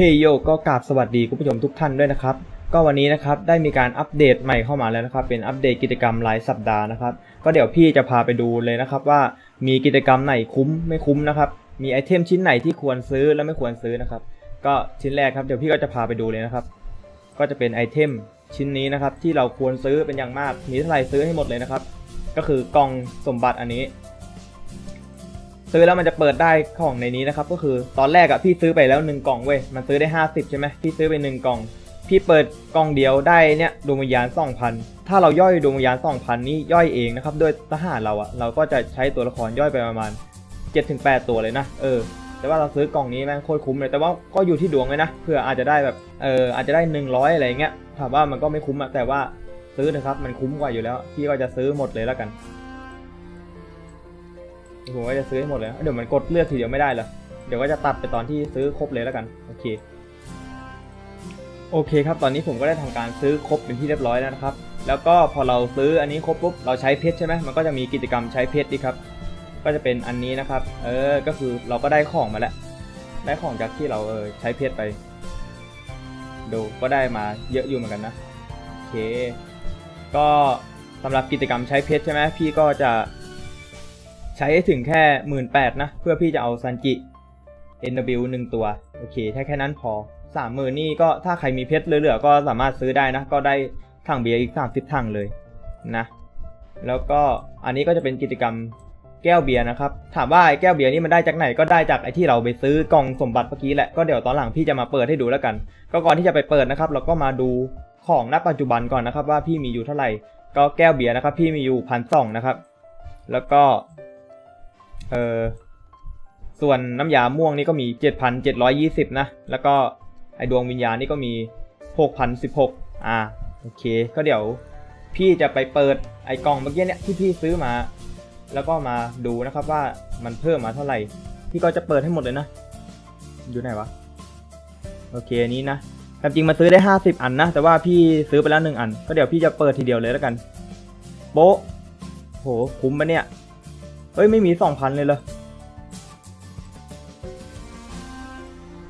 เฮโยก็กราบสวัสดีคุณผู้ชมทุกท่านด้วยนะครับ ก็วันนี้นะครับได้มีการอัปเดตใหม่เข้ามาแล้วนะครับ เป็นอัปเดตกิจกรรมรายสัปดาห์นะครับ ก็เดี๋ยวพี่จะพาไปดูเลยนะครับว่ามีกิจกรรมไหนคุ้มไม่คุ้มนะครับ มีไอเทมชิ้นไหนที่ควรซื้อและไม่ควรซื้อนะครับ ก็ชิ้นแรกครับเดี๋ยวพี่ก็จะพาไปดูเลยนะครับ ก็จะเป็นไอเทมชิ้นนี้นะครับที่เราควรซื้อเป็นอย่างมากมีเท่าไหร่ซื้อให้หมดเลยนะครับ ก็คือกล่องสมบัติอันนี้ ซื้อแล้วมันจะเปิดได้ของในนี้นะครับ ก็คือตอนแรกอะพี่ซื้อไปแล้วหนึ่งกล่องเว้ย มันซื้อได้ 50 ใช่ไหมพี่ซื้อไปหนึ่งกล่อง พี่เปิดกล่องเดียวได้เนี่ยดวงวิญญาณ2,000 ถ้าเราย่อยดวงวิญญาณ2,000 นี้ย่อยเองนะครับด้วยทหารเราอะเราก็จะใช้ตัวละครย่อยไปประมาณ 7-8 ตัวเลยนะ เออ แต่ว่าเราซื้อกล่องนี้แม่งโคตรคุ้มเลย แต่ว่าก็อยู่ที่ดวงเลยนะ เผื่ออาจจะได้แบบ เอออาจจะได้ 100 อะไรเงี้ย ถามว่ามันก็ไม่คุ้มอะแต่ว่าซื้อนะครับ มันคุ้มกว่าอยู่แล้ว พี่ก็จะซื้อหมดเลยแล้วกัน ผมก็จะซื้อให้หมดเลยเดี๋ยวมันกดเลือกทีเดียวไม่ได้เหรอเดี๋ยวก็จะตัดไปตอนที่ซื้อครบเลยแล้วกันโอเคโอเคครับตอนนี้ผมก็ได้ทำการซื้อครบเป็นที่เรียบร้อยแล้วนะครับ แล้วก็พอเราซื้ออันนี้ครบปุ๊บเราใช้เพชรใช่ไหมมันก็จะมีกิจกรรมใช้เพชรดีครับ ก็จะเป็นอันนี้นะครับ เออก็คือเราก็ได้ของมาแล้ว ได้ของจากที่เราเออใช้เพชรไป ดูก็ได้มาเยอะอยู่เหมือนกันนะโอเค ก็สำหรับกิจกรรมใช้เพชรใช่ไหมพี่ก็จะ ใช้ให้ถึงแค่หมื่นแปดนะ เพื่อพี่จะเอาซันจิ NW หนึ่งตัว โอเคแค่แค่นั้นพอสามหมื่นนี่ก็ถ้าใครมีเพชรเหลือๆ ก็สามารถซื้อได้นะ ก็ได้ถังเบียร์อีกสามสิบถังเลยนะ แล้วก็อันนี้ก็จะเป็นกิจกรรมแก้วเบียร์นะครับ ถามว่าไอ้แก้วเบียร์นี่มันได้จากไหนก็ได้จากไอ้ที่เราไปซื้อกล่องสมบัติเมื่อกี้แหละ ก็เดี๋ยวตอนหลังพี่จะมาเปิดให้ดูแล้วกัน ก็ก่อนที่จะไปเปิดนะครับเราก็มาดูของณปัจจุบันก่อนนะครับว่าพี่มีอยู่เท่าไหร่ ก็แก้วเบียร์นะครับพี่มีอยู่พันสองนะครับ แล้วก็ เออส่วนน้ำยาม่วงนี่ก็มี 7,720 นะ แล้วก็ไอดวงวิญญาณนี่ก็มี 6,016 อ่า โอเค ก็เดี๋ยวพี่จะไปเปิดไอกล่องเมื่อกี้เนี่ยที่พี่ซื้อมา แล้วก็มาดูนะครับว่ามันเพิ่มมาเท่าไหร่ พี่ก็จะเปิดให้หมดเลยนะ อยู่ไหนวะ โอเคอันนี้นะแต่จริงมาซื้อได้ 50 อันนะ แต่ว่าพี่ซื้อไปแล้วหนึ่งอัน ก็เดี๋ยวพี่จะเปิดทีเดียวเลยแล้วกัน โป๊ะโหคุ้มปะเนี่ย เอ้ยไม่มีสองพันเลยเหรอ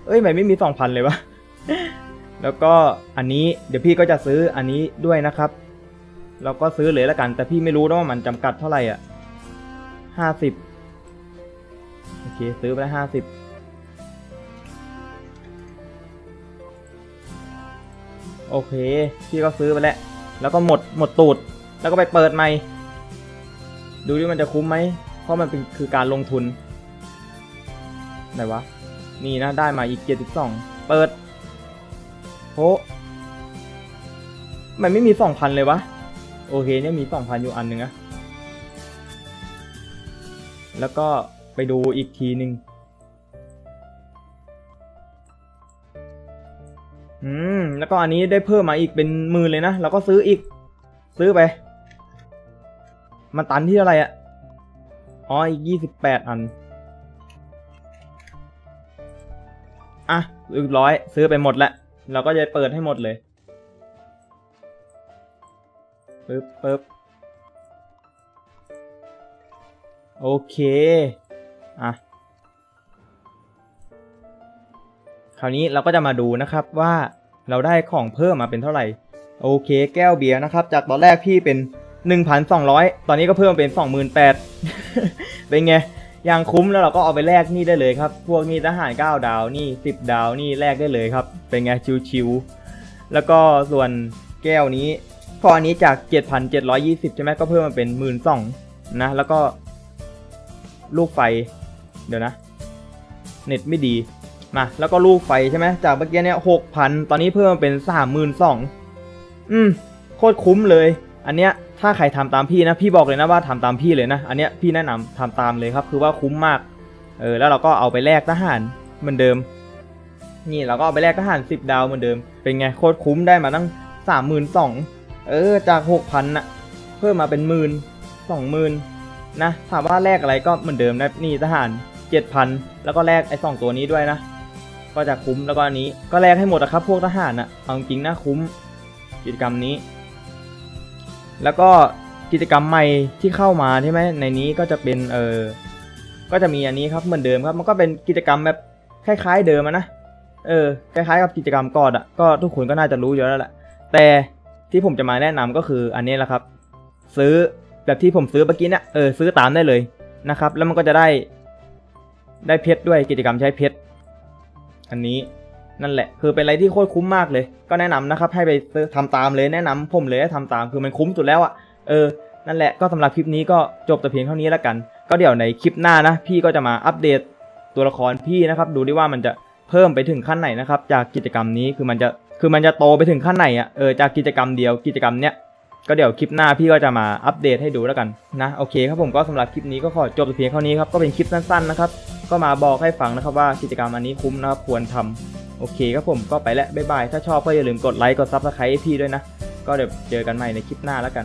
เอ้ยไมไม่มีสองพันเลยวะ แล้วก็อันนี้เดี๋ยวพี่ก็จะซื้ออันนี้ด้วยนะครับ เราก็ซื้อเลยล้วกัน แต่พี่ไม่รู้นะว่ามันจำกัดเท่าไหร่อะห้าสิบโอเคซื้อไปแล้วห้าสิบโอเค พี่ก็ซื้อไปแล้ว แล้วก็หมดหมดตูด แล้วก็ไปเปิดใหม่ ดูดิมันจะคุ้มไหม ราะมันเป็นคือการลงทุนไหนวะ นี่นะ ได้มาอีก72เปิดโหมันไม่มี2,000เลยวะ โอเคเนี่ยมี2,000อยู่อันหนึ่งอะแล้วก็ไปดูอีกทีหนึ่งอืม แล้วก็อันนี้ได้เพิ่มมาอีกเป็นหมื่นเลยนะ เราก็ซื้ออีก ซื้อไป มันตันที่เท่าไหร่อะ อ๋ออีกยี่สิบแปดอัน อะเรียบร้อย ซื้อไปหมดแล้ว เราก็จะเปิดให้หมดเลยปึ๊บปึ๊บโอเค อะ คราวนี้เราก็จะมาดูนะครับว่าเราได้ของเพิ่มมาเป็นเท่าไหร่ โอเค แก้วเบียร์นะครับ จากตอนแรกพี่เป็น 1,200 ตอนนี้ก็เพิ่มเป็น 28,000 เป็นไงยังคุ้มแล้วเราก็เอาไปแลกนี่ได้เลยครับ พวกนี้ทหาร 9 ดาวนี่ 10 ดาวนี่แลกได้เลยครับ เป็นไงชิวๆแล้วก็ส่วนแก้วนี้พออันนี้จาก 7,720 ใช่ไหมก็เพิ่มมาเป็น 12,000นะ แล้วก็ ลูกไฟ เดี๋ยวนะ เน็ตไม่ดี มา แล้วก็ลูกไฟใช่ไหมจากเมื่อกี้เนี่ย6,000ตอนนี้เพิ่มมาเป็น32,000อืม โคตรคุ้มเลย อันเนี้ย ถ้าใครทำตามพี่นะ พี่บอกเลยนะว่าทำตามพี่เลยนะ อันเนี้ยพี่แนะนำทำตามเลยครับ คือว่าคุ้มมาก เออ แล้วเราก็เอาไปแลกทหารเหมือนเดิม นี่เราก็เอาไปแลกทหารสิบดาวเหมือนเดิม เป็นไงโคตรคุ้มได้มาตั้งสามหมื่นสองเออ จากหกพันนะเพิ่มมาเป็นหมื่นสองหมื่นนะ ถามว่าแลกอะไรก็เหมือนเดิมนะนี่ทหารเจ็ดพันแล้วก็แลกไอ้สองตัวนี้ด้วยนะ ก็จะคุ้มแล้วก็อันนี้ ก็แลกให้หมดอะครับพวกทหารนะเอาจริงนะคุ้มกิจกรรมนี้ แล้วก็กิจกรรมใหม่ที่เข้ามาใช่ไหมในนี้ก็จะเป็นเออก็จะมีอันนี้ครับเหมือนเดิมครับ มันก็เป็นกิจกรรมแบบคล้ายๆเดิมนะเออคล้ายๆกับกิจกรรมกอดอะก็ทุกคนก็น่าจะรู้อยู่แล้วแหละแต่ที่ผมจะมาแนะนำก็คืออันนี้แหละครับ ซื้อแบบที่ผมซื้อเมื่อกี้เนี่ยเออซื้อตามได้เลยนะครับ แล้วมันก็จะได้ได้เพชรด้วยกิจกรรมใช้เพชรอันนี้ นั่นแหละ คือเป็นอะไรที่โคตรคุ้มมากเลย ก็แนะนำนะครับให้ไปซื้อทำตามเลยแนะนำผมเลยให้ทำตามคือมันคุ้มสุดแล้วอะ่ะเออนั่นแหละก็สำหรับคลิปนี้ก็จบแต่เพียงเท่านี้แล้วกัน ก็เดี๋ยวในคลิปหน้านะ พี่ก็จะมาอัปเดตตัวละครพี่นะครับดูดิว่ามันจะเพิ่มไปถึงขั้นไหนนะครับจากกิจกรรมนี้คือมันจะคือมันจะโตไปถึงขั้นไหนอะ่ะเออจากกิจกรรมเดียวกิจกรรมเนี้ยก็เดี๋ยวคลิปหน้าพี่ก็จะมาอัปเดตให้ดูแล้วกันนะโอเคครับผมก็สำหรับคลิปนี้ก็ขอจบแต่เพียงเท่านี้ครับก็เป็นคลิปสั้นๆนะครับก็มาบอกให้ฟังนะครับว่ากิจกรรมอันนี้คุ้มนะครับควรทำ โอเคครับผมก็ไปแล้วบ๊ายบาย ถ้าชอบก็อย่าลืมกดไลค์กดซับสไครต์ให้พี่ด้วยนะ ก็เดี๋ยวเจอกันใหม่ในคลิปหน้าแล้วกัน